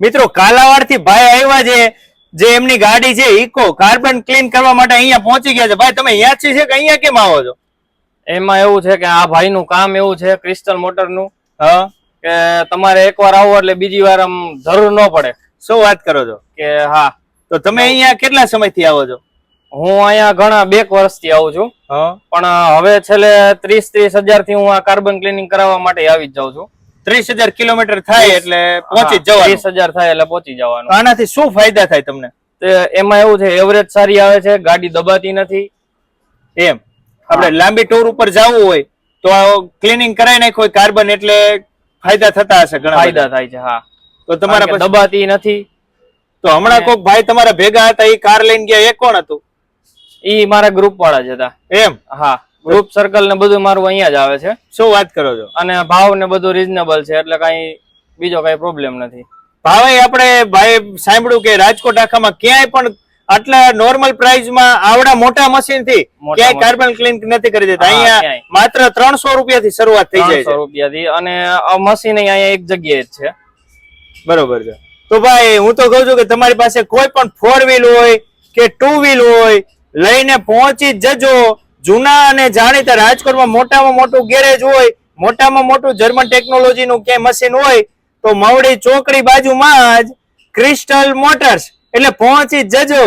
મિત્રો કાલાવાડથી ભાઈ આવ્યા છે જે એમની ગાડી છે ઇકો કાર્બન ક્લીન કરવા માટે અહીંયા પહોંચી ગયા છે. ભાઈ તમે અહીંયા છે કે અહીંયા કેમ આવો છો? એમાં એવું છે કે આ ભાઈનું કામ એવું છે ક્રિસ્ટલ મોટરનું હા. કે તમારે એકવાર આવો એટલે બીજી વાર આમ જરૂર ન પડે. શું વાત કરો છો? કે હા. તો તમે અહીંયા કેટલા સમયથી આવો છો? હું અહીંયા ઘણા બે વર્ષથી આવું છું. હા. પણ હવે છેલ્લે ત્રીસ ત્રીસ હજારથી હું આ કાર્બન ક્લિનિંગ કરાવવા માટે આવી જ જાઉં છું. ત્રીસ હજાર કિલોમીટર થાય એટલે પહોંચી જવાનું. ત્રીસ હજાર થાય એટલે પહોંચી જવાનું. આનાથી શું ફાયદા થાય તમને? એમાં એવું છે એવરેજ સારી આવે છે ગાડી દબાતી નથી. એમ. આપણે લાંબી ટૂર ઉપર જવું હોય તો ક્લીનિંગ કરાવી નાખ્યું હોય કાર્બન એટલે ફાયદા થતા હશે ઘણા ફાયદા થાય છે હા. તો તમારા દબાતી નથી. તો હમણાં કોક ભાઈ તમારા ભેગા હતા એ કાર લઈને ગયા એ કોણ હતું? ઈ મારા ગ્રુપ વાળા જ હતા. એમ? હા. ગ્રુપ સર્કલ ને બધું મારું અહીંયા જ આવે છે. શું વાત કરો છો? અને ભાવ ને બધું રીઝનેબલ છે એટલે કઈ બીજો કઈ પ્રોબ્લેમ નથી. ભાવે આપણે ભાઈ સાંભળ્યું કે રાજકોટ આખામાં ક્યાંય પણ આટલા નોર્મલ પ્રાઇસમાં આવડા મોટા મશીનથી ક્યાંય કાર્બન ક્લીન નથી કરી દેતા. અહીંયા માત્ર ત્રણસો રૂપિયા થી શરૂઆત થઈ જાય છે. રૂપિયાથી. અને આ મશીન અહીંયા એક જગ્યાએ જ છે. બરોબર છે. તો ભાઈ હું તો કહું છું કે તમારી પાસે કોઈ પણ ફોર વ્હીલ હોય કે ટુ વ્હીલ હોય લઈને પહોંચી જજો. જૂના અને જાણીતા રાજકોટમાં મોટામાં મોટું ગેરેજ હોય, મોટામાં મોટું જર્મન ટેકનોલોજીનું ક્યાંય મશીન હોય, તો મવડી ચોકડી બાજુમાં જ ક્રિસ્ટલ મોટર્સ એટલે પહોંચી જજો.